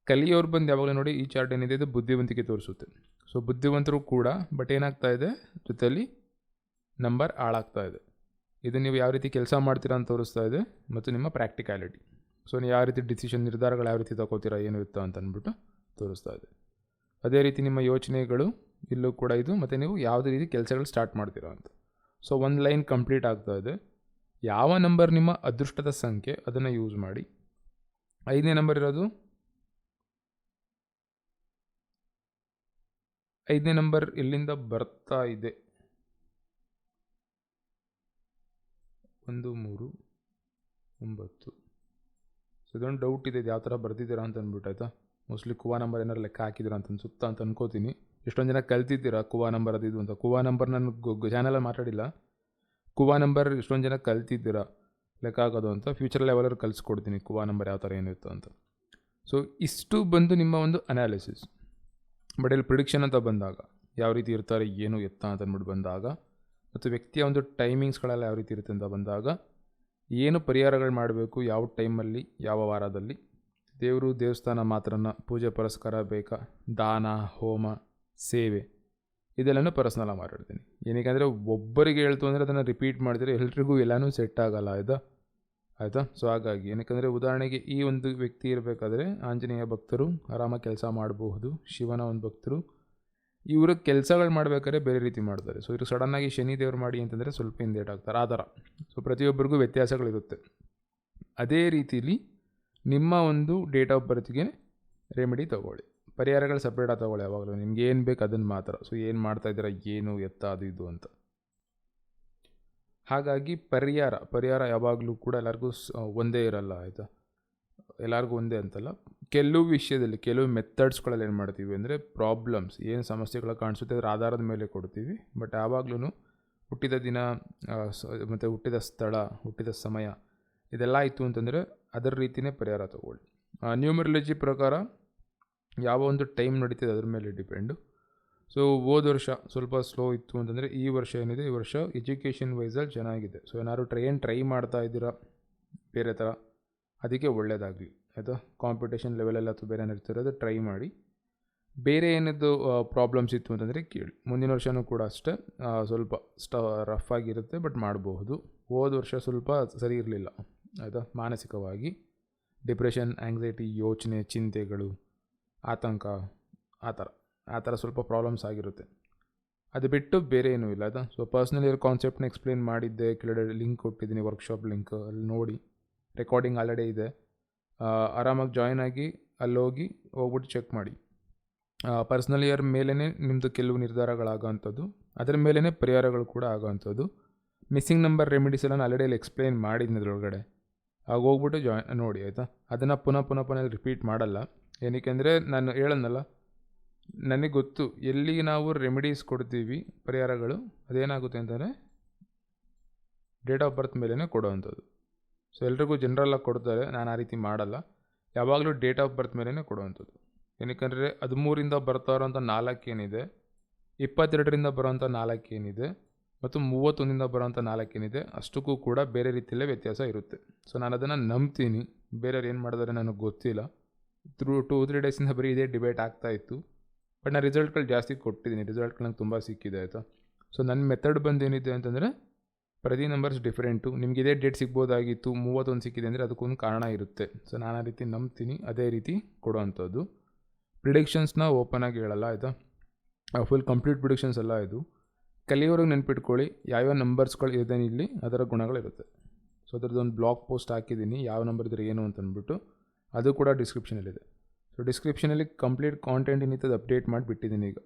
ಕಲಿಯೋರು ಬಂದು ಯಾವಾಗಲೂ ನೋಡಿ ಈ ಚಾರ್ಟ್ ಏನಿದೆ, ಇದು ಬುದ್ಧಿವಂತಿಕೆ ತೋರಿಸುತ್ತೆ. ಸೊ ಬುದ್ಧಿವಂತರು ಕೂಡ ಬಟ್ ಏನಾಗ್ತಾ ಇದೆ? ಜೊತೆಯಲ್ಲಿ ನಂಬರ್ ಹಾಳಾಗ್ತಾ ಇದೆ. ಇದು ನೀವು ಯಾವ ರೀತಿ ಕೆಲಸ ಮಾಡ್ತೀರಾ ಅಂತ ತೋರಿಸ್ತಾ ಇದೆ ಮತ್ತು ನಿಮ್ಮ ಪ್ರಾಕ್ಟಿಕ್ಯಾಲಿಟಿ ಸೊ ನೀವು ಯಾವ ರೀತಿ ಡಿಸಿಷನ್ ನಿರ್ಧಾರಗಳು ಯಾವ ರೀತಿ ತಗೋತೀರಾ, ಏನು ಇತ್ತು ಅಂತ ಅಂದ್ಬಿಟ್ಟು ತೋರಿಸ್ತಾ ಇದೆ. ಅದೇ ರೀತಿ ನಿಮ್ಮ ಯೋಚನೆಗಳು, ಇಲ್ಲೂ ಕೂಡ ಇದು, ಮತ್ತು ನೀವು ಯಾವುದೇ ರೀತಿ ಕೆಲಸಗಳು ಸ್ಟಾರ್ಟ್ ಮಾಡ್ತೀರಾ ಅಂತ. ಸೊ ಒಂದು ಲೈನ್ ಕಂಪ್ಲೀಟ್ ಆಗ್ತಾ ಇದೆ. ಯಾವ ನಂಬರ್ ನಿಮ್ಮ ಅದೃಷ್ಟದ ಸಂಖ್ಯೆ, ಅದನ್ನು ಯೂಸ್ ಮಾಡಿ. ಐದನೇ ನಂಬರ್ ಇರೋದು ಐದನೇ ನಂಬರ್ ಎಲ್ಲಿಂದ ಬರ್ತಾ ಇದೆ. ಒಂದು ಮೂರು ಒಂಬತ್ತು. ಸೊ ಇದೊಂದು ಡೌಟ್ ಇದೆ, ಇದು ಯಾವ ಥರ ಬರ್ತಿದ್ದೀರಾ ಅಂತ ಅಂದ್ಬಿಟ್ಟು, ಆಯಿತಾ? ಮೋಸ್ಟ್ಲಿ ಕುವಾ ನಂಬರ್ ಏನಾರು ಲೆಕ್ಕ ಹಾಕಿದ್ದೀರಾ ಅಂತ ಅನ್ಸುತ್ತಾ ಅಂತ ಅನ್ಕೋತೀನಿ. ಎಷ್ಟೊಂದು ಜನ ಕಲ್ತಿದ್ದೀರಾ ಕುವಾ ನಂಬರ್ ಅದು ಇದು ಅಂತ? ಕುವಾ ನಂಬರ್ ನಾನು ಚಾನಲಲ್ಲಿ ಮಾತಾಡಿಲ್ಲ. ಕುವಾ ನಂಬರ್ ಎಷ್ಟೊಂದು ಜನ ಕಲ್ತಿದ್ದೀರಾ ಲೆಕ್ಕ ಹಾಕೋದು ಅಂತ? ಫ್ಯೂಚರ್ ಲೆವೆಲಲ್ಲಿ ಕಲಿಸ್ಕೊಡ್ತೀನಿ, ಕುವಾ ನಂಬರ್ ಯಾವ ಥರ ಏನಿತ್ತು ಅಂತ. ಸೊ ಇಷ್ಟು ಬಂದು ನಿಮ್ಮ ಒಂದು ಅನಾಲಿಸಿಸ್ ಬಟ್ ಇಲ್ಲಿ ಪ್ರಿಡಿಕ್ಷನ್ ಅಂತ ಬಂದಾಗ, ಯಾವ ರೀತಿ ಇರ್ತಾರೆ, ಏನು ಎತ್ತ ಅಂತ ಅಂದ್ಬಿಟ್ಟು ಬಂದಾಗ, ಮತ್ತು ವ್ಯಕ್ತಿಯ ಒಂದು ಟೈಮಿಂಗ್ಸ್ಗಳೆಲ್ಲ ಯಾವ ರೀತಿ ಇರುತ್ತೆ ಅಂತ ಬಂದಾಗ, ಏನು ಪರಿಹಾರಗಳು ಮಾಡಬೇಕು, ಯಾವ ಟೈಮಲ್ಲಿ ಯಾವ ವಾರದಲ್ಲಿ, ದೇವರು ದೇವಸ್ಥಾನ ಮಾತ್ರನ ಪೂಜೆ, ಪುರಸ್ಕಾರ, ಬೇಕಾ, ದಾನ, ಹೋಮ, ಸೇವೆ, ಇದೆಲ್ಲನೂ ಪರ್ಸ್ನಲಾಗಿ ಮಾತಾಡ್ತೀನಿ. ಏನಕ್ಕೆ ಅಂದರೆ, ಒಬ್ಬರಿಗೆ ಹೇಳ್ತು ಅಂದರೆ ಅದನ್ನು ರಿಪೀಟ್ ಮಾಡಿದರೆ ಎಲ್ರಿಗೂ ಎಲ್ಲನೂ ಸೆಟ್ ಆಗಲ್ಲ, ಆಯಿತಾ? ಆಯಿತಾ? ಸೊ ಹಾಗಾಗಿ ಏನಕ್ಕೆಂದರೆ ಉದಾಹರಣೆಗೆ ಈ ಒಂದು ವ್ಯಕ್ತಿ ಇರಬೇಕಾದ್ರೆ ಆಂಜನೇಯ ಭಕ್ತರು ಆರಾಮಾಗಿ ಕೆಲಸ ಮಾಡಬಹುದು, ಶಿವನ ಒಂದು ಭಕ್ತರು. ಇವರು ಕೆಲಸಗಳು ಮಾಡಬೇಕಾದ್ರೆ ಬೇರೆ ರೀತಿ ಮಾಡ್ತಾರೆ. ಸೊ ಇವರು ಸಡನ್ನಾಗಿ ಶನಿ ದೇವರು ಮಾಡಿ ಅಂತಂದರೆ ಸ್ವಲ್ಪ ಹಿಂದೇಟ್ ಆಗ್ತಾರೆ, ಆ ಥರ. ಸೊ ಪ್ರತಿಯೊಬ್ಬರಿಗೂ ವ್ಯತ್ಯಾಸಗಳಿರುತ್ತೆ. ಅದೇ ರೀತಿಲಿ ನಿಮ್ಮ ಒಂದು ಡೇಟ್ ಆಫ್ ಬರ್ತ್ಗೆ ರೆಮಿಡಿ ತೊಗೊಳ್ಳಿ. ಪರಿಹಾರಗಳು ಸಪ್ರೇಟಾಗಿ ತೊಗೊಳ್ಳಿ ಯಾವಾಗಲೂ. ನಿಮ್ಗೆ ಏನು ಬೇಕು ಅದನ್ನು ಮಾತ್ರ. ಸೊ ಏನು ಮಾಡ್ತಾ ಇದ್ದೀರಾ, ಏನು ಎತ್ತ, ಅದು ಇದು ಅಂತ. ಹಾಗಾಗಿ ಪರಿಹಾರ ಪರಿಹಾರ ಯಾವಾಗಲೂ ಕೂಡ ಎಲ್ಲರಿಗೂ ಒಂದೇ ಇರಲ್ಲ, ಆಯಿತಾ? ಎಲ್ಲರಿಗೂ ಒಂದೇ ಅಂತಲ್ಲ. ಕೆಲವು ವಿಷಯದಲ್ಲಿ, ಕೆಲವು ಮೆಥಡ್ಸ್ಗಳಲ್ಲಿ ಏನು ಮಾಡ್ತೀವಿ ಅಂದರೆ ಪ್ರಾಬ್ಲಮ್ಸ್, ಏನು ಸಮಸ್ಯೆಗಳು ಕಾಣಿಸುತ್ತೆ ಅದರ ಆಧಾರದ ಮೇಲೆ ಕೊಡ್ತೀವಿ. ಬಟ್ ಯಾವಾಗ್ಲೂ ಹುಟ್ಟಿದ ದಿನ ಮತ್ತು ಹುಟ್ಟಿದ ಸ್ಥಳ, ಹುಟ್ಟಿದ ಸಮಯ, ಇದೆಲ್ಲ ಆಯಿತು ಅಂತಂದರೆ ಅದರ ರೀತಿಯೇ ಪರಿಹಾರ ತಗೊಳ್ಳಿ. ನ್ಯೂಮರಾಲಜಿ ಪ್ರಕಾರ ಯಾವ ಒಂದು ಟೈಮ್ ನಡೀತದೆ ಅದ್ರ ಮೇಲೆ ಡಿಪೆಂಡು. ಸೊ ಹೋದ ವರ್ಷ ಸ್ವಲ್ಪ ಸ್ಲೋ ಇತ್ತು ಅಂತಂದರೆ ಈ ವರ್ಷ ಏನಿದೆ? ಈ ವರ್ಷ ಎಜುಕೇಷನ್ ವೈಸಲ್ಲಿ ಚೆನ್ನಾಗಿದೆ. ಸೊ ಏನಾದ್ರು ಟ್ರೈನ್ ಟ್ರೈ ಮಾಡ್ತಾ ಇದ್ದೀರಾ? ಬೇರೆ ಥರ ಅದಕ್ಕೆ ಒಳ್ಳೆಯದಾಗಲಿ ಆಯಿತಾ? ಕಾಂಪಿಟೇಷನ್ ಲೆವೆಲೆಲ್ಲ ಅಥವಾ ಬೇರೆ ಏನಿರ್ತಿರೋದು ಟ್ರೈ ಮಾಡಿ. ಬೇರೆ ಏನಿದ್ದು ಪ್ರಾಬ್ಲಮ್ಸ್ ಇತ್ತು ಅಂತಂದರೆ ಕೇಳಿ. ಮುಂದಿನ ವರ್ಷವೂ ಕೂಡ ಅಷ್ಟೇ. ಸ್ವಲ್ಪ ಸ್ಟ ರಫ್ ಆಗಿರುತ್ತೆ ಬಟ್ ಮಾಡಬಹುದು. ಹೋದ ವರ್ಷ ಸ್ವಲ್ಪ ಸರಿ ಇರಲಿಲ್ಲ. ಆಯಿತಾ? ಮಾನಸಿಕವಾಗಿ. ಡಿಪ್ರೆಷನ್ ಆ್ಯಂಗ್ಸೈಟಿ ಯೋಚನೆ, ಚಿಂತೆಗಳು, ಆತಂಕ, ಆ ಥರ. ಆ ಥರ ಸ್ವಲ್ಪ ಪ್ರಾಬ್ಲಮ್ಸ್ ಆಗಿರುತ್ತೆ. ಅದು ಬಿಟ್ಟು ಬೇರೆ ಏನೂ ಇಲ್ಲ. ಆಯಿತಾ ಸೊ ಪರ್ಸ್ನಲ್ ಇಯರ್ ಕಾನ್ಸೆಪ್ಟ್ನ ಎಕ್ಸ್ಪ್ಲೇನ್ ಮಾಡಿದ್ದೆ. ಕೆಳಗಡೆ ಲಿಂಕ್ ಕೊಟ್ಟಿದ್ದೀನಿ ವರ್ಕ್ಶಾಪ್ ಲಿಂಕ್ ಅಲ್ಲಿ ನೋಡಿ. ರೆಕಾರ್ಡಿಂಗ್ ಆಲ್ರೆಡಿ ಇದೆ. ಆರಾಮಾಗಿ ಜಾಯ್ನ್ ಆಗಿ ಅಲ್ಲಿ ಹೋಗಿ ಹೋಗ್ಬಿಟ್ಟು ಚೆಕ್ ಮಾಡಿ. ಪರ್ಸ್ನಲ್ ಇಯರ್ ಮೇಲೇ ನಿಮ್ಮದು ಕೆಲವು ನಿರ್ಧಾರಗಳಾಗೋವಂಥದ್ದು ಅದರ ಮೇಲೇ ಪರಿಹಾರಗಳು ಕೂಡ ಆಗೋವಂಥದ್ದು ಮಿಸ್ಸಿಂಗ್ ನಂಬರ್ ರೆಮಿಡೀಸ್ ಎಲ್ಲ ಆಲ್ರೆಡಿ ಅಲ್ಲಿ ಎಕ್ಸ್ಪ್ಲೇನ್ ಮಾಡಿದ್ದೀನಿ ಅದರೊಳಗಡೆ. ಆಗ ಹೋಗ್ಬಿಟ್ಟು ಜಾಯ್ ನೋಡಿ, ಆಯಿತಾ? ಅದನ್ನು ಪುನಃ ಪುನಃ ಪುನಃ ರಿಪೀಟ್ ಮಾಡಲ್ಲ. ಏನಕ್ಕೆ ಅಂದರೆ ನಾನು ಹೇಳದ್ನಲ್ಲ ನನಗೆ ಗೊತ್ತು ಎಲ್ಲಿ ನಾವು ರೆಮಿಡೀಸ್ ಕೊಡ್ತೀವಿ ಪರಿಹಾರಗಳು, ಅದೇನಾಗುತ್ತೆ ಅಂತಂದರೆ ಡೇಟ್ ಆಫ್ ಬರ್ತ್ ಮೇಲೇ ಕೊಡೋವಂಥದ್ದು. ಸೊ ಎಲ್ರಿಗೂ ಜನರಲ್ಲಾಗಿ ಕೊಡ್ತಾರೆ, ನಾನು ಆ ರೀತಿ ಮಾಡಲ್ಲ. ಯಾವಾಗಲೂ ಡೇಟ್ ಆಫ್ ಬರ್ತ್ ಮೇಲೇ ಕೊಡುವಂಥದ್ದು. ಏನಕ್ಕೆ ಹದಿಮೂರಿಂದ ಬರ್ತಾ ಇರೋಂಥ ನಾಲ್ಕು ಏನಿದೆ ಇಪ್ಪತ್ತೆರಡರಿಂದ ಬರೋವಂಥ ನಾಲ್ಕು ಏನಿದೆ ಮತ್ತು ಮೂವತ್ತೊಂದಿಂದ ಬರೋವಂಥ ನಾಲ್ಕು ಏನಿದೆ ಅಷ್ಟಕ್ಕೂ ಕೂಡ ಬೇರೆ ರೀತಿಯಲ್ಲೇ ವ್ಯತ್ಯಾಸ ಇರುತ್ತೆ. ಸೊ ನಾನು ಅದನ್ನು ನಂಬ್ತೀನಿ. ಬೇರೆಯವ್ರು ಏನು ಮಾಡಿದಾರೆ ನನಗೆ ಗೊತ್ತಿಲ್ಲ. ತ್ರೂ ಟೂ ತ್ರೀ ಡೇಸಿಂದ ಬರೀ ಇದೇ ಡಿಬೇಟ್ ಆಗ್ತಾ ಇತ್ತು. ಬಟ್ ನಾನು ರಿಸಲ್ಟ್ಗಳು ಜಾಸ್ತಿ ಕೊಟ್ಟಿದ್ದೀನಿ. ರಿಸಲ್ಟ್ಗಳು ನಂಗೆ ತುಂಬ ಸಿಕ್ಕಿದೆ, ಆಯಿತಾ? ಸೊ ನನ್ನ ಮೆಥಡ್ ಬಂದು ಏನಿದೆ ಅಂತಂದರೆ, ಪ್ರತಿ ನಂಬರ್ಸ್ ಡಿಫ್ರೆಂಟು ನಿಮ್ಗೆ ಇದೇ ಡೇಟ್ ಸಿಗ್ಬೋದಾಗಿತ್ತು, ಮೂವತ್ತೊಂದು ಸಿಕ್ಕಿದೆ ಅಂದರೆ ಅದಕ್ಕೊಂದು ಕಾರಣ ಇರುತ್ತೆ. ಸೊ ನಾನು ಆ ರೀತಿ ನಂಬ್ತೀನಿ. ಅದೇ ರೀತಿ ಕೊಡೋವಂಥದ್ದು. ಪ್ರಿಡಿಕ್ಷನ್ಸ್ನ ಓಪನ್ ಆಗಿ ಹೇಳಲ್ಲ, ಆಯಿತಾ? ಫುಲ್ ಕಂಪ್ಲೀಟ್ ಪ್ರಿಡಿಕ್ಷನ್ಸ್ ಎಲ್ಲ ಇದು. ಕಲಿಯೋರಿಗೆ ನೆನ್ಪಿಟ್ಕೊಳ್ಳಿ, ಯಾವ್ಯಾವ ನಂಬರ್ಸ್ಗಳು ಇದೆ ಇಲ್ಲಿ, ಅದರ ಗುಣಗಳಿರುತ್ತೆ ಸೊ ಅದ್ರದ್ದೊಂದು ಬ್ಲಾಗ್ ಪೋಸ್ಟ್ ಹಾಕಿದ್ದೀನಿ, ಯಾವ ನಂಬರ್ ಇದ್ರೆ ಏನು ಅಂತ ಅಂದ್ಬಿಟ್ಟು ಅದು ಕೂಡ ಡಿಸ್ಕ್ರಿಪ್ಷನಲ್ಲಿದೆ ಸೊ ಡಿಸ್ಕ್ರಿಪ್ಷನಲ್ಲಿ ಕಂಪ್ಲೀಟ್ ಕಾಂಟೆಂಟ್ ಏನಿತ್ತು ಅಪ್ಡೇಟ್ ಮಾಡಿಬಿಟ್ಟಿದ್ದೀನಿ ಈಗ.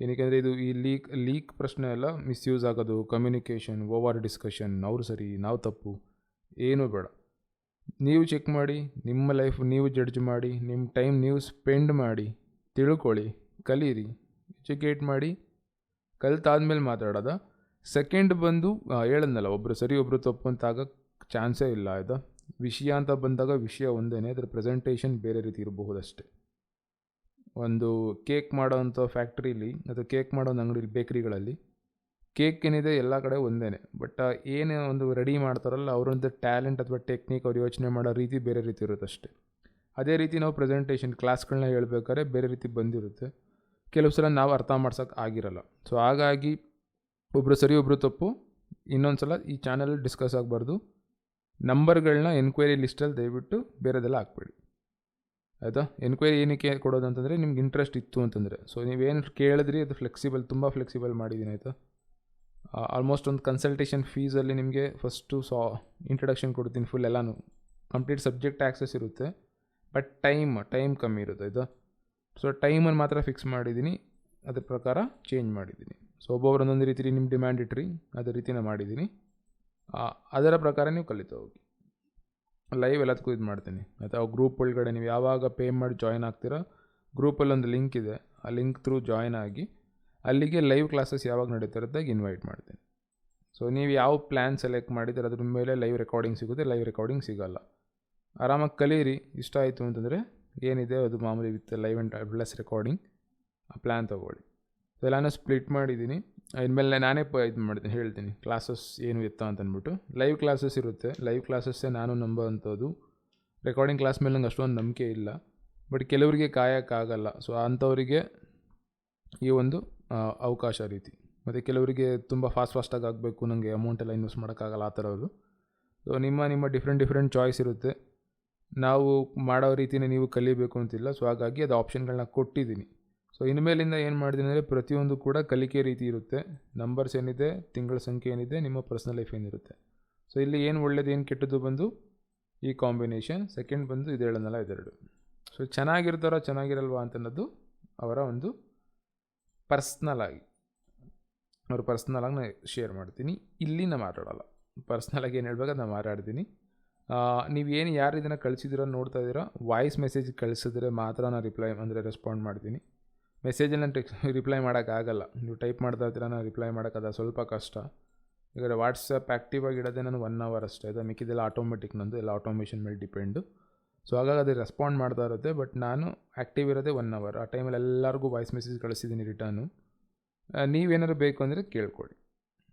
ಏನಕ್ಕೆ ಇದು ಈ ಲೀಕ್ ಲೀಕ್ ಪ್ರಶ್ನೆ ಎಲ್ಲ ಮಿಸ್ಯೂಸ್ ಆಗೋದು ಕಮ್ಯುನಿಕೇಷನ್ ಓವರ್ ಡಿಸ್ಕಷನ್ ಅವ್ರು ಸರಿ, ನಾವು ತಪ್ಪು, ಏನೂ ಬೇಡ. ನೀವು ಚೆಕ್ ಮಾಡಿ, ನಿಮ್ಮ ಲೈಫ್ ನೀವು ಜಡ್ಜ್ ಮಾಡಿ, ನಿಮ್ಮ ಟೈಮ್ ನೀವು ಸ್ಪೆಂಡ್ ಮಾಡಿ, ತಿಳ್ಕೊಳ್ಳಿ, ಕಲೀರಿ ಎಜುಕೇಟ್ ಮಾಡಿ, ಕಲಿತಾದ್ಮೇಲೆ ಮಾತಾಡೋದ? ಸೆಕೆಂಡ್ ಬಂದು ಹೇಳಂದಲ್ಲ ಒಬ್ಬರು ಸರಿ ಒಬ್ಬರು ತಪ್ಪು ಅಂತ ಆಗೋಕ್ಕೆ ಚಾನ್ಸೇ ಇಲ್ಲ ಆಯಿತಾ ವಿಷಯ ಅಂತ ಬಂದಾಗ ವಿಷಯ ಒಂದೇ ಅದರ ಪ್ರೆಸೆಂಟೇಷನ್ ಬೇರೆ ರೀತಿ ಇರಬಹುದಷ್ಟೇ. ಒಂದು ಕೇಕ್ ಮಾಡೋವಂಥ ಫ್ಯಾಕ್ಟ್ರೀಲಿ ಅಥವಾ ಕೇಕ್ ಮಾಡೋ ಅಂಗಡಿಲಿ ಬೇಕ್ರಿಗಳಲ್ಲಿ ಕೇಕ್ ಏನಿದೆ ಎಲ್ಲ ಕಡೆ ಒಂದೇ ಬಟ್ ಏನು ಒಂದು ರೆಡಿ ಮಾಡ್ತಾರಲ್ಲ ಅವರೊಂದು ಟ್ಯಾಲೆಂಟ್ ಅಥವಾ ಟೆಕ್ನಿಕ್ ಅವ್ರು ಯೋಚನೆ ಮಾಡೋ ರೀತಿ ಬೇರೆ ರೀತಿ ಇರುತ್ತೆ ಅಷ್ಟೇ. ಅದೇ ರೀತಿ ನಾವು ಪ್ರೆಸೆಂಟೇಷನ್ ಕ್ಲಾಸ್ಗಳನ್ನ ಹೇಳಬೇಕಾದ್ರೆ ಬೇರೆ ರೀತಿ ಬಂದಿರುತ್ತೆ. ಕೆಲವು ಸಲ ನಾವು ಅರ್ಥ ಮಾಡ್ಸೋಕೆ ಆಗಿರಲ್ಲ. ಸೊ ಹಾಗಾಗಿ ಒಬ್ಬರು ಸರಿ ಒಬ್ಬರು ತಪ್ಪು ಇನ್ನೊಂದು ಸಲ ಈ ಚಾನಲ್ ಡಿಸ್ಕಸ್ ಆಗಬಾರ್ದು. ನಂಬರ್ಗಳನ್ನ ಎನ್ಕ್ವೈರಿ ಲಿಸ್ಟಲ್ಲಿ ದಯವಿಟ್ಟು ಬೇರೆದೆಲ್ಲ ಹಾಕ್ಬೇಡಿ. ಆಯಿತಾ? ಎನ್ಕ್ವೈರಿ ಏನಕ್ಕೆ ಕೊಡೋದು ಅಂತಂದರೆ ನಿಮ್ಗೆ ಇಂಟ್ರೆಸ್ಟ್ ಇತ್ತು ಅಂತಂದರೆ. ಸೊ ನೀವೇನು ಕೇಳಿದ್ರಿ, ಅದು ಫ್ಲೆಕ್ಸಿಬಲ್ ತುಂಬ ಫ್ಲೆಕ್ಸಿಬಲ್ ಮಾಡಿದ್ದೀನಿ, ಆಯಿತಾ? ಆಲ್ಮೋಸ್ಟ್ ಒಂದು ಕನ್ಸಲ್ಟೇಷನ್ ಫೀಸಲ್ಲಿ ನಿಮಗೆ ಫಸ್ಟು ಸಾ ಇಂಟ್ರಡಕ್ಷನ್ ಕೊಡ್ತೀನಿ ಫುಲ್ ಎಲ್ಲನೂ. ಕಂಪ್ಲೀಟ್ ಸಬ್ಜೆಕ್ಟ್ ಆ್ಯಕ್ಸಸ್ ಇರುತ್ತೆ ಬಟ್ ಟೈಮ್ ಟೈಮ್ ಕಮ್ಮಿ ಇರುತ್ತೆ, ಆಯಿತಾ? ಸೊ ಟೈಮನ್ನು ಮಾತ್ರ ಫಿಕ್ಸ್ ಮಾಡಿದ್ದೀನಿ, ಅದ್ರ ಪ್ರಕಾರ ಚೇಂಜ್ ಮಾಡಿದ್ದೀನಿ. ಸೊ ಒಬ್ಬೊಬ್ರು ಒಂದೊಂದು ರೀತಿ ನಿಮ್ಮ ಡಿಮ್ಯಾಂಡ್ ಇಟ್ರಿ, ಅದೇ ರೀತಿನ ಮಾಡಿದ್ದೀನಿ. ಅದರ ಪ್ರಕಾರ ನೀವು ಕಲಿತಾ ಹೋಗಿ. ಲೈವ್ ಎಲ್ಲದಕ್ಕೂ ಇದು ಮಾಡ್ತೀನಿ. ಅಥವಾ ಗ್ರೂಪ್ ಒಳಗಡೆ ನೀವು ಯಾವಾಗ ಪೇ ಮಾಡಿ ಜಾಯ್ನ್ ಆಗ್ತೀರೋ ಗ್ರೂಪಲ್ಲಿ ಒಂದು ಲಿಂಕ್ ಇದೆ. ಆ ಲಿಂಕ್ ಥ್ರೂ ಜಾಯ್ನ್ ಆಗಿ ಅಲ್ಲಿಗೆ ಲೈವ್ ಕ್ಲಾಸಸ್ ಯಾವಾಗ ನಡೀತಿರೋದಾಗ ಇನ್ವೈಟ್ ಮಾಡ್ತೀನಿ. ಸೊ ನೀವು ಯಾವ ಪ್ಲ್ಯಾನ್ ಸೆಲೆಕ್ಟ್ ಮಾಡಿದ್ರೆ ಅದ್ರ ಮೇಲೆ ಲೈವ್ ರೆಕಾರ್ಡಿಂಗ್ ಸಿಗುತ್ತೆ. ಲೈವ್ ರೆಕಾರ್ಡಿಂಗ್ ಸಿಗೋಲ್ಲ. ಆರಾಮಾಗಿ ಕಲೀರಿ. ಇಷ್ಟ ಆಯಿತು ಅಂತಂದರೆ ಏನಿದೆ, ಅದು ಮಾಮೂಲಿ with live and plus recording ಆ ಪ್ಲ್ಯಾನ್ ತೊಗೊಳ್ಳಿ. ಸೊ ಎಲ್ಲನೂ ಸ್ಪ್ಲಿಟ್ ಮಾಡಿದ್ದೀನಿ. ಇನ್ಮೇಲೆ ನಾನೇ ಪ ಇದು ಮಾಡ್ತೀನಿ ಹೇಳ್ತೀನಿ. ಕ್ಲಾಸಸ್ ಏನು ಇತ್ತು ಅಂತ ಅಂದ್ಬಿಟ್ಟು ಲೈವ್ ಕ್ಲಾಸಸ್ ಇರುತ್ತೆ ಲೈವ್ ಕ್ಲಾಸಸ್ಸೇ ನಾನು ನಂಬೋವಂಥದ್ದು. ರೆಕಾರ್ಡಿಂಗ್ ಕ್ಲಾಸ್ ಮೇಲೆ ನಂಗೆ ಅಷ್ಟೊಂದು ನಂಬಿಕೆ ಇಲ್ಲ. ಬಟ್ ಕೆಲವರಿಗೆ ಕಾಯೋಕ್ಕಾಗಲ್ಲ ಸೊ ಅಂಥವರಿಗೆ ಈ ಒಂದು ಅವಕಾಶ ರೀತಿ. ಮತ್ತು ಕೆಲವರಿಗೆ ತುಂಬ ಫಾಸ್ಟ್ ಫಾಸ್ಟಾಗಿ ಆಗಬೇಕು. ನನಗೆ ಅಮೌಂಟ್ ಎಲ್ಲ ಇನ್ವೆಸ್ಟ್ ಮಾಡೋಕ್ಕಾಗಲ್ಲ ಆ ಥರದ್ದು ಸೊ ನಿಮ್ಮ ನಿಮ್ಮ ಡಿಫ್ರೆಂಟ್ ಡಿಫ್ರೆಂಟ್ ಚಾಯ್ಸ್ ಇರುತ್ತೆ. ನಾವು ಮಾಡೋ ರೀತಿನೇ ನೀವು ಕಲಿಬೇಕು ಅಂತಿಲ್ಲ. ಸೊ ಹಾಗಾಗಿ ಅದು ಆಪ್ಷನ್ಗಳನ್ನ ಕೊಟ್ಟಿದ್ದೀನಿ. ಸೊ ಇನ್ಮೇಲಿಂದ ಏನು ಮಾಡಿದೆ ಅಂದರೆ ಪ್ರತಿಯೊಂದು ಕೂಡ ಕಲಿಕೆ ರೀತಿ ಇರುತ್ತೆ. ನಂಬರ್ಸ್ ಏನಿದೆ, ತಿಂಗಳ ಸಂಖ್ಯೆ ಏನಿದೆ, ನಿಮ್ಮ ಪರ್ಸ್ನಲ್ ಲೈಫ್ ಏನಿರುತ್ತೆ. ಸೊ ಇಲ್ಲಿ ಏನು ಒಳ್ಳೇದು, ಏನು ಕೆಟ್ಟದ್ದು ಬಂದು ಈ ಕಾಂಬಿನೇಷನ್ ಸೆಕೆಂಡ್ ಬಂದು ಇದು ಹೇಳೋದಲ್ಲ, ಇದೆರಡು. ಸೊ ಚೆನ್ನಾಗಿರ್ತಾರ ಚೆನ್ನಾಗಿರಲ್ವಾ ಅಂತ ಅನ್ನೋದು ಅವರ ಒಂದು ಪರ್ಸ್ನಲ್ ಆಗಿ. ಅವರು ಪರ್ಸ್ನಲ್ ಆಗಿ ನಾನು ಶೇರ್ ಮಾಡ್ತೀನಿ. ಇಲ್ಲಿ ನಾನು ಮಾತಾಡೋಲ್ಲ ಪರ್ಸ್ನಲಾಗಿ ಏನು ಹೇಳ್ಬೇಕು ನಾನು ಮಾತಾಡ್ತೀನಿ. ನೀವೇನು ಯಾರು ಇದನ್ನು ಕಳಿಸಿದಿರೋ, ನೋಡ್ತಾ ಇದ್ದೀರೋ ವಾಯ್ಸ್ ಮೆಸೇಜ್ ಕಳಿಸಿದ್ರೆ ಮಾತ್ರ ನಾನು ರಿಪ್ಲೈ ಅಂದರೆ ರೆಸ್ಪಾಂಡ್ ಮಾಡ್ತೀನಿ. ಮೆಸೇಜಲ್ಲಿ ನಾನು ಟೆಕ್ಸ್ ರಿಪ್ಲೈ ಮಾಡೋಕ್ಕಾಗಲ್ಲ ನೀವು ಟೈಪ್ ಮಾಡ್ತಾ ಇರ್ತೀರ, ನಾನು ರಿಪ್ಲೈ ಮಾಡೋಕ್ಕದ ಸ್ವಲ್ಪ ಕಷ್ಟ. ಈಗ ವಾಟ್ಸಪ್ ಆ್ಯಕ್ಟಿವ್ ಆಗಿಡೋದೇ ನಾನು ಒನ್ ಅವರ್ ಅಷ್ಟೇ. ಅದು ಮಿಕ್ಕಿದೆಲ್ಲ ಆಟೋಮೆಟಿಕ್ ನಂದು, ಎಲ್ಲ ಆಟೋಮೇಷನ್ ಮೇಲೆ ಡಿಪೆಂಡು ಸೊ ಹಾಗಾಗಿ ಅದು ರೆಸ್ಪಾಂಡ್ ಮಾಡ್ತಾ ಇರುತ್ತೆ ಬಟ್ ನಾನು ಆ್ಯಕ್ಟಿವ್ ಇರೋದೇ ಒನ್ ಅವರ್ ಆ ಟೈಮಲ್ಲಿ ಎಲ್ಲರಿಗೂ ವಾಯ್ಸ್ ಮೆಸೇಜ್ ಕಳಿಸಿದ್ದೀನಿ ರಿಟರ್ನು ನೀವೇನಾದ್ರು ಬೇಕು ಅಂದರೆ ಕೇಳ್ಕೊಳ್ಳಿ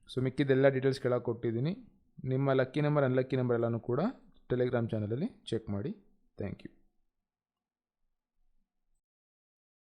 ಸೊ ಮಿಕ್ಕಿದ್ದೆಲ್ಲ ಡೀಟೇಲ್ಸ್ ಕೆಳಗೆ ಕೊಟ್ಟಿದ್ದೀನಿ. ನಿಮ್ಮ ಲಕ್ಕಿ ನಂಬರ್ ಅನ್ಲಕ್ಕಿ ನಂಬರ್ ಎಲ್ಲನೂ ಕೂಡ ಟೆಲಿಗ್ರಾಮ್ ಚಾನಲಲ್ಲಿ ಚೆಕ್ ಮಾಡಿ. Thank you